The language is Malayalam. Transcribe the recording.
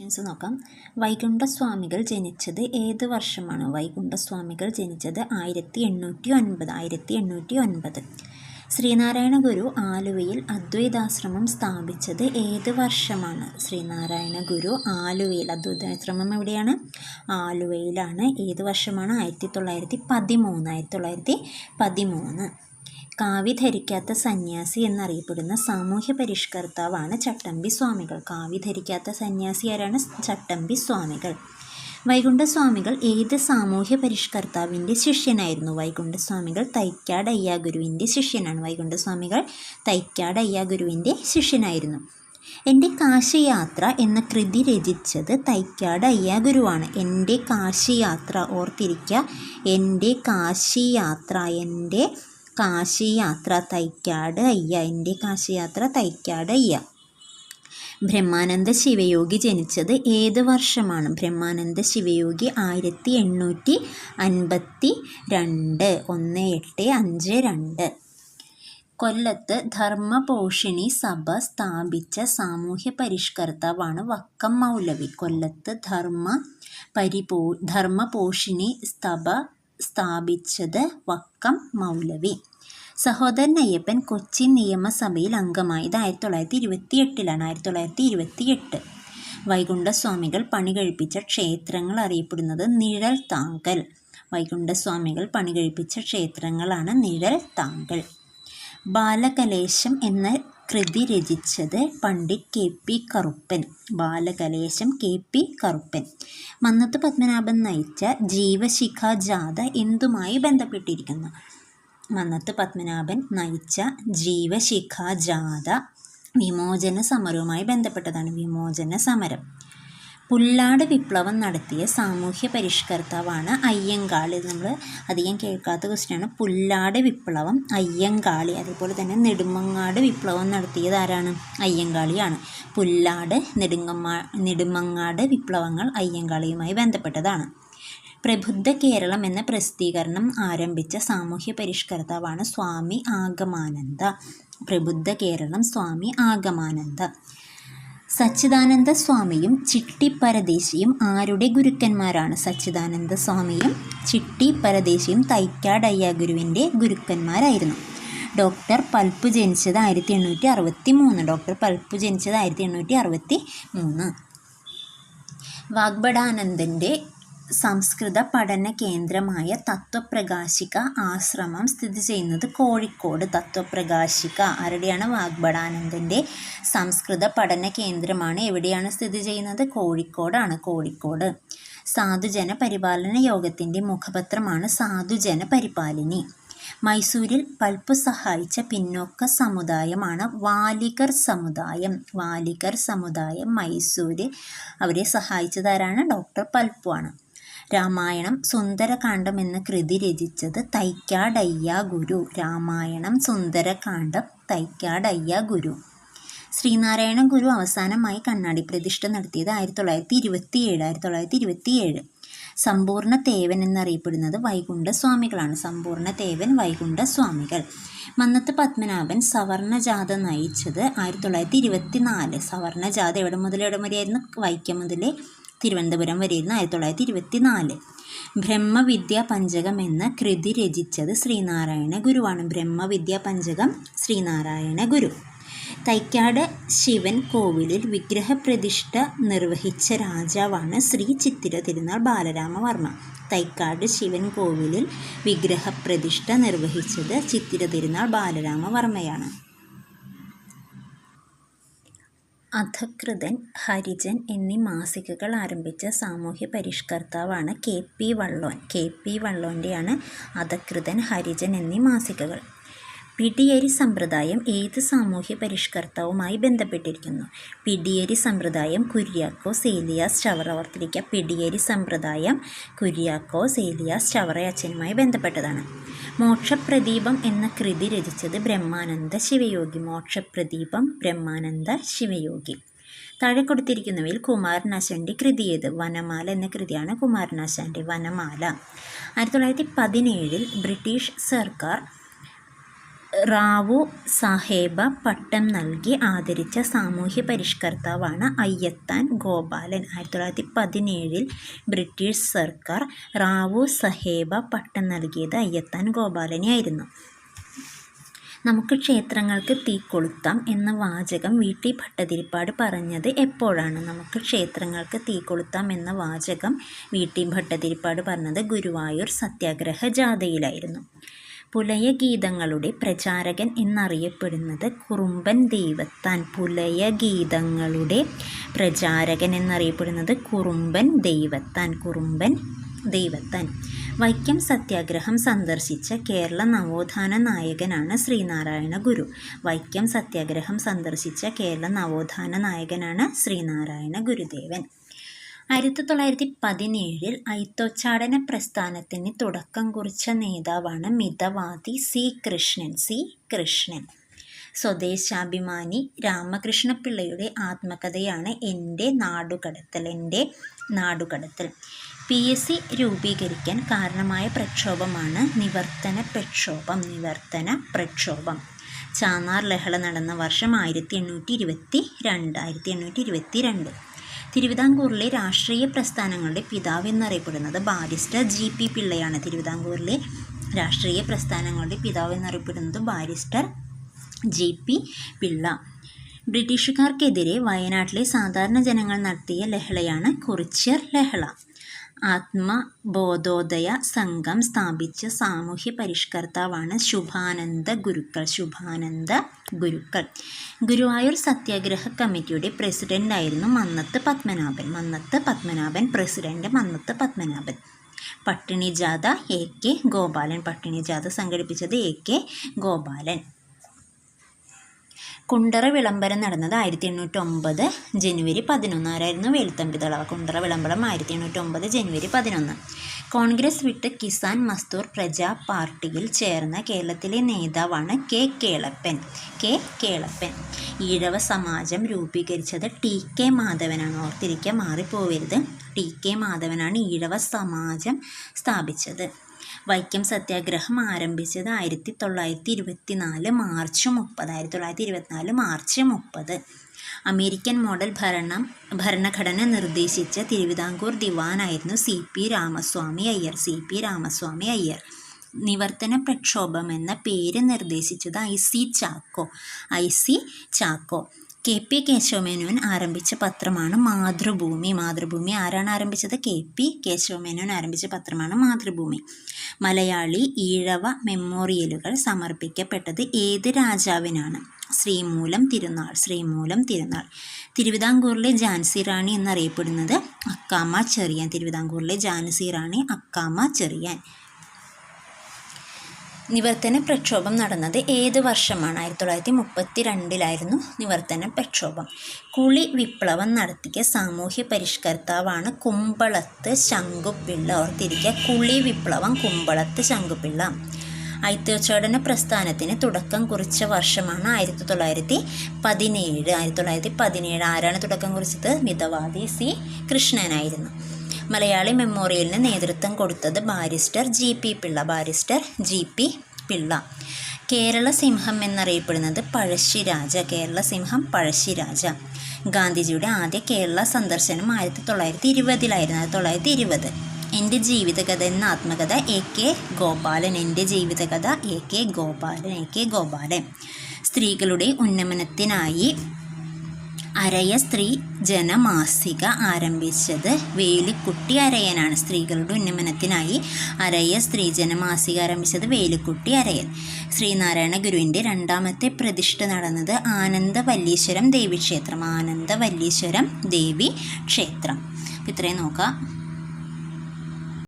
ക്വസ്റ്റ്യൻസ് നോക്കാം. വൈകുണ്ഠസ്വാമികൾ ജനിച്ചത് ഏത് വർഷമാണ്? വൈകുണ്ഠസ്വാമികൾ ജനിച്ചത് ആയിരത്തി എണ്ണൂറ്റി ഒൻപത് ആയിരത്തി എണ്ണൂറ്റി ഒൻപത് ശ്രീനാരായണ ഗുരു ആലുവയിൽ അദ്വൈതാശ്രമം സ്ഥാപിച്ചത് ഏത് വർഷമാണ്? ശ്രീനാരായണ ഗുരു ആലുവയിൽ അദ്വൈതാശ്രമം എവിടെയാണ്? ആലുവയിലാണ്. ഏത് വർഷമാണ്? ആയിരത്തി തൊള്ളായിരത്തി പതിമൂന്ന് ആയിരത്തി തൊള്ളായിരത്തി പതിമൂന്ന്. കാവി ധരിക്കാത്ത സന്യാസി എന്നറിയപ്പെടുന്ന സാമൂഹ്യ പരിഷ്കർത്താവാണ് ചട്ടമ്പി സ്വാമികൾ. കാവി ധരിക്കാത്ത സന്യാസി ആരാണ്? ചട്ടമ്പി സ്വാമികൾ. വൈകുണ്ഠസ്വാമികൾ ഏത് സാമൂഹ്യ പരിഷ്കർത്താവിന്റെ ശിഷ്യനായിരുന്നു? വൈകുണ്ഠസ്വാമികൾ തൈക്കാട് അയ്യാഗുരുവിന്റെ ശിഷ്യനാണ്. വൈകുണ്ഠസ്വാമികൾ തൈക്കാട് അയ്യാഗുരുവിന്റെ ശിഷ്യനായിരുന്നു. എന്റെ കാശിയാത്ര എന്ന കൃതി രചിച്ചത് തൈക്കാട് അയ്യാഗുരുവാണ്. എന്റെ കാശിയാത്ര ഓർത്തിരിക്കുക എന്റെ കാശിയാത്ര എന്റെ കാശിയാത്ര തൈക്കാട് അയ്യ. എന്റെ കാശിയാത്ര തൈക്കാട് അയ്യ. ബ്രഹ്മാനന്ദ ശിവയോഗി ജനിച്ചത് ഏത് വർഷമാണ്? ബ്രഹ്മാനന്ദ ശിവയോഗി ആയിരത്തി എണ്ണൂറ്റി അൻപത്തി രണ്ട് ഒന്ന് എട്ട് അഞ്ച് രണ്ട്. കൊല്ലത്ത് ധർമ്മപോഷിണി സഭ സ്ഥാപിച്ച സാമൂഹ്യ പരിഷ്കർത്താവാണ് വക്കം മൗലവി. കൊല്ലത്ത് ധർമ്മ പരിപോ ധർമ്മപോഷിണി സഭ സ്ഥാപിച്ചത് വക്കം മൗലവി. സഹോദരൻ അയ്യപ്പൻ കൊച്ചി നിയമസഭയിൽ അംഗമായത് ആയിരത്തി തൊള്ളായിരത്തി ഇരുപത്തി എട്ടിലാണ് ആയിരത്തി തൊള്ളായിരത്തി ഇരുപത്തി എട്ട് വൈകുണ്ഠസ്വാമികൾ പണി കഴിപ്പിച്ച ക്ഷേത്രങ്ങൾ അറിയപ്പെടുന്നത് നിഴൽ താങ്കൽ. വൈകുണ്ഠസ്വാമികൾ പണി കഴിപ്പിച്ച ക്ഷേത്രങ്ങളാണ് നിഴൽ താങ്കൽ. ബാലകലേശം എന്ന കൃതി രചിച്ചത് Pandit K P Karuppan Balakalesam K P Karuppan. Mannathu Padmanabhan നയിച്ച ജീവശിഖ ജാഥ എന്തുമായി ബന്ധപ്പെട്ടിരിക്കുന്നു? മന്നത്ത് പത്മനാഭൻ നയിച്ച ജീവശിഖ ജാഥ വിമോചന സമരവുമായി ബന്ധപ്പെട്ടതാണ് വിമോചന സമരം പുല്ലാട് വിപ്ലവം നടത്തിയ സാമൂഹ്യ പരിഷ്കർത്താവാണ് അയ്യങ്കാളി നമ്മൾ അധികം കേൾക്കാത്ത ക്വസ്റ്റ്യനാണ് പുല്ലാട് വിപ്ലവം അയ്യങ്കാളി അതേപോലെ തന്നെ നെടുമങ്ങാട് വിപ്ലവം നടത്തിയത് ആരാണ്? അയ്യങ്കാളിയാണ്. പുല്ലാട് നെടുങ്ങമ്മ നെടുമങ്ങാട് വിപ്ലവങ്ങൾ അയ്യങ്കാളിയുമായി ബന്ധപ്പെട്ടതാണ്. പ്രബുദ്ധ കേരളം എന്ന പ്രസിദ്ധീകരണം ആരംഭിച്ച സാമൂഹ്യ പരിഷ്കർത്താവാണ് സ്വാമി ആഗമാനന്ദ. പ്രബുദ്ധ കേരളം സ്വാമി ആഗമാനന്ദ. സച്ചിദാനന്ദ സ്വാമിയും ചിട്ടി പരദേശിയും ആരുടെ ഗുരുക്കന്മാരാണ് സച്ചിദാനന്ദ സ്വാമിയും ചിട്ടി പരദേശിയും തൈക്കാടയ്യ ഗുരുവിന്റെ ഗുരുക്കന്മാരായിരുന്നു. ഡോക്ടർ പൽപ്പ് ജനിച്ചത് ആയിരത്തി എണ്ണൂറ്റി അറുപത്തി മൂന്ന് ഡോക്ടർ പൽപ്പ് ജനിച്ചത് ആയിരത്തി എണ്ണൂറ്റി അറുപത്തി മൂന്ന് വാഗ്ബടാനന്ദന്റെ സംസ്കൃത പഠന കേന്ദ്രമായ തത്വപ്രകാശിക ആശ്രമം സ്ഥിതി ചെയ്യുന്നത് കോഴിക്കോട് തത്വപ്രകാശിക. ആരുടെയാണ് വാഗ്ബടാനന്ദന്റെ സംസ്കൃത പഠന കേന്ദ്രമാണ്? എവിടെയാണ് സ്ഥിതി ചെയ്യുന്നത്? കോഴിക്കോടാണ്. കോഴിക്കോട്. സാധുജന പരിപാലന യോഗത്തിന്റെ മുഖപത്രമാണ് സാധുജന പരിപാലിനി. മൈസൂരിൽ പൽപ്പ് സഹായിച്ച പിന്നോക്ക സമുദായമാണ് വാലികർ സമുദായം. വാലികർ സമുദായം മൈസൂരിൽ അവരെ സഹായിച്ചതാരാണ് ഡോക്ടർ പൽപ്പുവാണ്. രാമായണം സുന്ദരകാന്ഡം എന്ന കൃതി രചിച്ചത് തൈക്കാടയ്യ ഗുരു. രാമായണം സുന്ദരകാന്ഡം തൈക്കാടയ്യ ഗുരു. ശ്രീനാരായണ ഗുരു അവസാനമായി കണ്ണാടി പ്രതിഷ്ഠ നടത്തിയത് ആയിരത്തി തൊള്ളായിരത്തി ഇരുപത്തിയേഴ് ആയിരത്തി തൊള്ളായിരത്തി ഇരുപത്തിയേഴ് സമ്പൂർണ തേവൻ എന്നറിയപ്പെടുന്നത് വൈകുണ്ഠ സ്വാമികളാണ് സമ്പൂർണ തേവൻ വൈകുണ്ഠ സ്വാമികൾ മന്നത്ത് പത്മനാഭൻ സവർണജാഥ നയിച്ചത് ആയിരത്തി തൊള്ളായിരത്തി ഇരുപത്തി നാല് സവർണജാഥ എവിടെ മുതൽ എവിടെ വരെയായിരുന്നു? വൈക്കം മുതൽ തിരുവനന്തപുരം വരെയായിരുന്നു ആയിരത്തി തൊള്ളായിരത്തി ഇരുപത്തി നാല് ബ്രഹ്മവിദ്യാ പഞ്ചകം എന്ന കൃതി രചിച്ചത് ശ്രീനാരായണ ഗുരുവാണ്. ബ്രഹ്മവിദ്യാ പഞ്ചകം ശ്രീനാരായണ ഗുരു. തൈക്കാട് ശിവൻ കോവിലിൽ വിഗ്രഹപ്രതിഷ്ഠ നിർവഹിച്ച രാജാവാണ് ശ്രീ ചിത്തിര തിരുനാൾ ബാലരാമവർമ്മ. തൈക്കാട് ശിവൻ കോവിലിൽ വിഗ്രഹപ്രതിഷ്ഠ നിർവഹിച്ചത് ചിത്തിര തിരുനാൾ ബാലരാമവർമ്മയാണ്. അധകൃതൻ ഹരിജൻ എന്നീ മാസികകൾ ആരംഭിച്ച സാമൂഹ്യ പരിഷ്കർത്താവാണ് K P Vallon. K P വള്ളോന്റെയാണ് Adhakrithan Harijan എന്നീ മാസികകൾ. പിടിയേരി സമ്പ്രദായം ഏത് സാമൂഹ്യ പരിഷ്കർത്താവുമായി ബന്ധപ്പെട്ടിരിക്കുന്നു? പിടിയരി സമ്പ്രദായം കുര്യാക്കോസ് ഏലിയാസ് ചവറ പിടിയരി സമ്പ്രദായം കുര്യാക്കോസ് ഏലിയാസ് ചവറ അച്ഛനുമായി ബന്ധപ്പെട്ടതാണ്. മോക്ഷപ്രദീപം എന്ന കൃതി രചിച്ചത് ബ്രഹ്മാനന്ദ ശിവയോഗി. മോക്ഷപ്രദീപം ബ്രഹ്മാനന്ദ ശിവയോഗി. താഴെ കൊടുത്തിരിക്കുന്നവയിൽ കുമാരനാശാന്റെ കൃതി ഏത്? വനമാല എന്ന കൃതിയാണ് കുമാരനാശാന്റെ വനമാല. ആയിരത്തി തൊള്ളായിരത്തി പതിനേഴിൽ ബ്രിട്ടീഷ് സർക്കാർ റാവു സാഹേബ പട്ടം നൽകി ആദരിച്ച സാമൂഹ്യ പരിഷ്കർത്താവാണ് അയ്യത്താൻ ഗോപാലൻ. ആയിരത്തി തൊള്ളായിരത്തി പതിനേഴിൽ ബ്രിട്ടീഷ് സർക്കാർ റാവു സഹേബ പട്ടം നൽകിയത് അയ്യത്താൻ ഗോപാലനെയായിരുന്നു. നമുക്ക് ക്ഷേത്രങ്ങൾക്ക് തീ കൊളുത്താം എന്ന വാചകം വി ടി ഭട്ടതിരിപ്പാട് പറഞ്ഞത് എപ്പോഴാണ്? നമുക്ക് ക്ഷേത്രങ്ങൾക്ക് തീ കൊളുത്താം എന്ന വാചകം വി ടി ഭട്ടതിരിപ്പാട് പറഞ്ഞത് ഗുരുവായൂർ സത്യാഗ്രഹ ജാഥയിലായിരുന്നു. പുലയ ഗീതങ്ങളുടെ പ്രചാരകൻ എന്നറിയപ്പെടുന്നത് കുറുമ്പൻ ദൈവത്താൻ. പുലയഗീതങ്ങളുടെ പ്രചാരകൻ എന്നറിയപ്പെടുന്നത് കുറുമ്പൻ ദൈവത്താൻ കുറുമ്പൻ ദൈവത്താൻ. വൈക്കം സത്യാഗ്രഹം സന്ദർശിച്ച കേരള നവോത്ഥാന നായകനാണ് ശ്രീനാരായണ ഗുരു. വൈക്കം സത്യാഗ്രഹം സന്ദർശിച്ച കേരള നവോത്ഥാന നായകനാണ് ശ്രീനാരായണ ഗുരുദേവൻ. ആയിരത്തി തൊള്ളായിരത്തി പതിനേഴിൽ ഐത്തോച്ചാടന പ്രസ്ഥാനത്തിന് തുടക്കം കുറിച്ച നേതാവാണ് മിതവാദി സി കൃഷ്ണൻ സി കൃഷ്ണൻ. സ്വദേശാഭിമാനി രാമകൃഷ്ണപിള്ളയുടെ ആത്മകഥയാണ് എന്റെ നാടുകടത്തൽ എന്റെ നാടുകടത്തൽ. പി എസ് സി രൂപീകരിക്കാൻ കാരണമായ പ്രക്ഷോഭമാണ് നിവർത്തന പ്രക്ഷോഭം നിവർത്തന പ്രക്ഷോഭം. ചാന്നാർ ലഹള നടന്ന വർഷം ആയിരത്തി എണ്ണൂറ്റി ഇരുപത്തി രണ്ട് ആയിരത്തി എണ്ണൂറ്റി ഇരുപത്തി രണ്ട് തിരുവിതാംകൂറിലെ രാഷ്ട്രീയ പ്രസ്ഥാനങ്ങളുടെ പിതാവ് എന്നറിയപ്പെടുന്നത് ബാരിസ്റ്റർ ജി പി പിള്ളയാണ്. തിരുവിതാംകൂറിലെ രാഷ്ട്രീയ പ്രസ്ഥാനങ്ങളുടെ പിതാവ് എന്നറിയപ്പെടുന്നത് ബാരിസ്റ്റർ ജി പി പിള്ള. ബ്രിട്ടീഷുകാർക്കെതിരെ വയനാട്ടിലെ സാധാരണ ജനങ്ങൾ നടത്തിയ ലഹളയാണ് കുറിച്യർ ലഹള. ആത്മബോധോദയ സംഘം സ്ഥാപിച്ച സാമൂഹ്യ പരിഷ്കർത്താവാണ് ശുഭാനന്ദ ഗുരുക്കൾ. ശുഭാനന്ദ ഗുരുക്കൾ. ഗുരുവായൂർ സത്യാഗ്രഹ കമ്മിറ്റിയുടെ പ്രസിഡന്റായിരുന്നു മന്നത്ത് പത്മനാഭൻ. മന്നത്ത് പത്മനാഭൻ പ്രസിഡന്റ് മന്നത്ത് പത്മനാഭൻ. പട്ടിണി ജാഥ എ കെ ഗോപാലൻ. പട്ടിണി ജാഥ സംഘടിപ്പിച്ചത് എ കെ ഗോപാലൻ. കുണ്ടറ വിളംബരം നടന്നത് ആയിരത്തി എണ്ണൂറ്റി ഒമ്പത് ജനുവരി പതിനൊന്ന്. ആരായിരുന്നു വേലുത്തമ്പി കുണ്ടറ വിളംബരം ആയിരത്തി എണ്ണൂറ്റി ഒമ്പത് ജനുവരി പതിനൊന്ന്. കോൺഗ്രസ് വിട്ട് കിസാൻ മസ്തൂർ പ്രജാ പാർട്ടിയിൽ ചേർന്ന കേരളത്തിലെ നേതാവാണ് കെ കേളപ്പൻ. കെ കേളപ്പൻ. ഈഴവ സമാജം രൂപീകരിച്ചത് ടി കെ മാധവനാണ്. ഓർത്തിരിക്കുക മാറിപ്പോവരുത്. ടി കെ മാധവനാണ് ഈഴവ സമാജം സ്ഥാപിച്ചത്. വൈക്കം സത്യാഗ്രഹം ആരംഭിച്ചത് ആയിരത്തി തൊള്ളായിരത്തി ഇരുപത്തി നാല് മാർച്ച് മുപ്പത് ആയിരത്തി തൊള്ളായിരത്തി ഇരുപത്തിനാല് മാർച്ച് മുപ്പത്. അമേരിക്കൻ മോഡൽ ഭരണം ഭരണഘടന നിർദ്ദേശിച്ച Thiruvithamkoor ദിവാനായിരുന്നു C P Ramaswami Iyer C P Ramaswami Iyer. Nivarthana Prakshobham എന്ന പേര് നിർദ്ദേശിച്ചത് I C Chacko I C Chacko. K P Kesava Menon ആരംഭിച്ച പത്രമാണ് മാതൃഭൂമി. മാതൃഭൂമി ആരാണ് ആരംഭിച്ചത്? കെ പി കേശവമേനോൻ ആരംഭിച്ച പത്രമാണ് മാതൃഭൂമി. മലയാളി ഈഴവ മെമ്മോറിയലുകൾ സമർപ്പിക്കപ്പെട്ടത് ഏത് രാജാവിനാണ്? ശ്രീമൂലം തിരുനാൾ ശ്രീമൂലം തിരുനാൾ. തിരുവിതാംകൂറിലെ ജാൻസി റാണി എന്നറിയപ്പെടുന്നത് അക്കാമ ചെറിയാൻ. തിരുവിതാംകൂറിലെ ജാൻസി റാണി അക്കാമ ചെറിയാൻ. നിവർത്തന പ്രക്ഷോഭം നടന്നത് ഏത് വർഷമാണ്? ആയിരത്തി തൊള്ളായിരത്തി മുപ്പത്തി രണ്ടിലായിരുന്നു നിവർത്തന പ്രക്ഷോഭം. കുളി വിപ്ലവം നടത്തിയ സാമൂഹ്യ പരിഷ്കർത്താവാണ് കുമ്പളത്ത് ശങ്കുപിള്ള ഓർത്തിരിക്കുക കുളി വിപ്ലവം കുമ്പളത്ത് ശങ്കുപിള്ള ഐത്യോച്ചാടന പ്രസ്ഥാനത്തിന് തുടക്കം കുറിച്ച വർഷമാണ് ആയിരത്തി തൊള്ളായിരത്തി പതിനേഴ് ആയിരത്തി തൊള്ളായിരത്തി പതിനേഴ് ആരാണ് തുടക്കം കുറിച്ചത്? മിതവാദി സി. കൃഷ്ണനായിരുന്നു. മലയാളി മെമ്മോറിയലിന് നേതൃത്വം കൊടുത്തത് barrister G P Pillai barrister G P Pillai. Kerala സിംഹം എന്നറിയപ്പെടുന്നത് പഴശ്ശിരാജ കേരള സിംഹം പഴശ്ശിരാജ ഗാന്ധിജിയുടെ ആദ്യ കേരള സന്ദർശനം ആയിരത്തി തൊള്ളായിരത്തി ഇരുപതിലായിരുന്നു ആയിരത്തി തൊള്ളായിരത്തി ഇരുപത്. എന്റെ ജീവിതകഥ എന്ന ആത്മകഥ A K Gopalan Ente Jeevithakatha A K Gopalan A K Gopalan. സ്ത്രീകളുടെ ഉന്നമനത്തിനായി അരയ സ്ത്രീ ജനമാസിക ആരംഭിച്ചത് വേലിക്കുട്ടി അരയനാണ്. സ്ത്രീകളുടെ ഉന്നമനത്തിനായി അരയ സ്ത്രീ ജനമാസിക ആരംഭിച്ചത് വേലിക്കുട്ടി അരയൻ. ശ്രീനാരായണ ഗുരുവിന്റെ രണ്ടാമത്തെ പ്രതിഷ്ഠ നടന്നത് ആനന്ദവല്ലീശ്വരം ദേവി ക്ഷേത്രം ആനന്ദവല്ലീശ്വരം ദേവി ക്ഷേത്രം ഇത്രയും നോക്കാം.